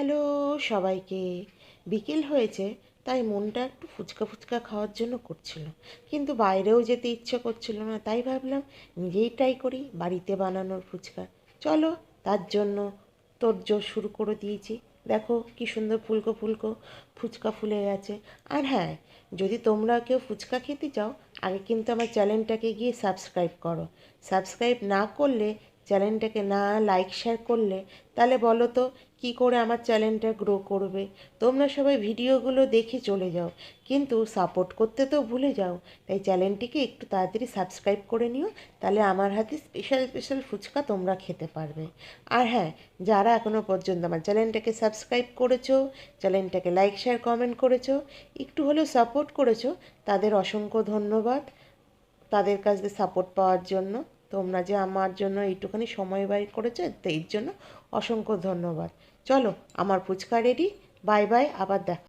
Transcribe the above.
Hello, সবাইকে। বিকেল হয়েছে, তাই মনটা একটু ফুচকা ফুচকা খাওয়ার জন্য করছিল। কিন্তু বাইরেও যেতে ইচ্ছে করছিল না, তাই ভাবলাম নিজেই ট্রাই করি বাড়িতে বানানোর ফুচকা। চলো, তার জন্য তোড়জোড় শুরু করে দিয়েছি। দেখো কি সুন্দর ফুলকো ফুলকো ফুচকা ফুলে গেছে। আর হ্যাঁ যদি তোমরা কেউ ফুচকা খেতে চাও, আগে কিন্তু আমার চ্যানেলটাকে গিয়ে সাবস্ক্রাইব করো। সাবস্ক্রাইব না করলে চ্যানেলটাকে না লাইক শেয়ার করলে তাহলে বলো তো কী করে আমার চ্যানেলটা গ্রো করবে? তোমরা সবাই ভিডিওগুলো দেখে চলে যাও। কিন্তু সাপোর্ট করতে তো ভুলে যাও। তাই চ্যানেলটিকে একটু তাড়াতাড়ি সাবস্ক্রাইব করে নিও, তাহলে আমার হাতে স্পেশাল স্পেশাল ফুচকা তোমরা খেতে পারবে। আর হ্যাঁ যারা এখনও পর্যন্ত আমার চ্যানেলটাকে সাবস্ক্রাইব করেছ, চ্যানেলটাকে লাইক শেয়ার কমেন্ট করেছ, একটু হলেও সাপোর্ট করেছ, তাদের অসংখ্য ধন্যবাদ। তাদের কাছ থেকে সাপোর্ট পাওয়ার জন্য। তোমরা যে আমার জন্য এইটুখানি সময় ব্যয় করেছ তো এর জন্য অসংখ্য ধন্যবাদ। চলো, আমার ফুচকা রেডি বাই বাই আবার দেখা।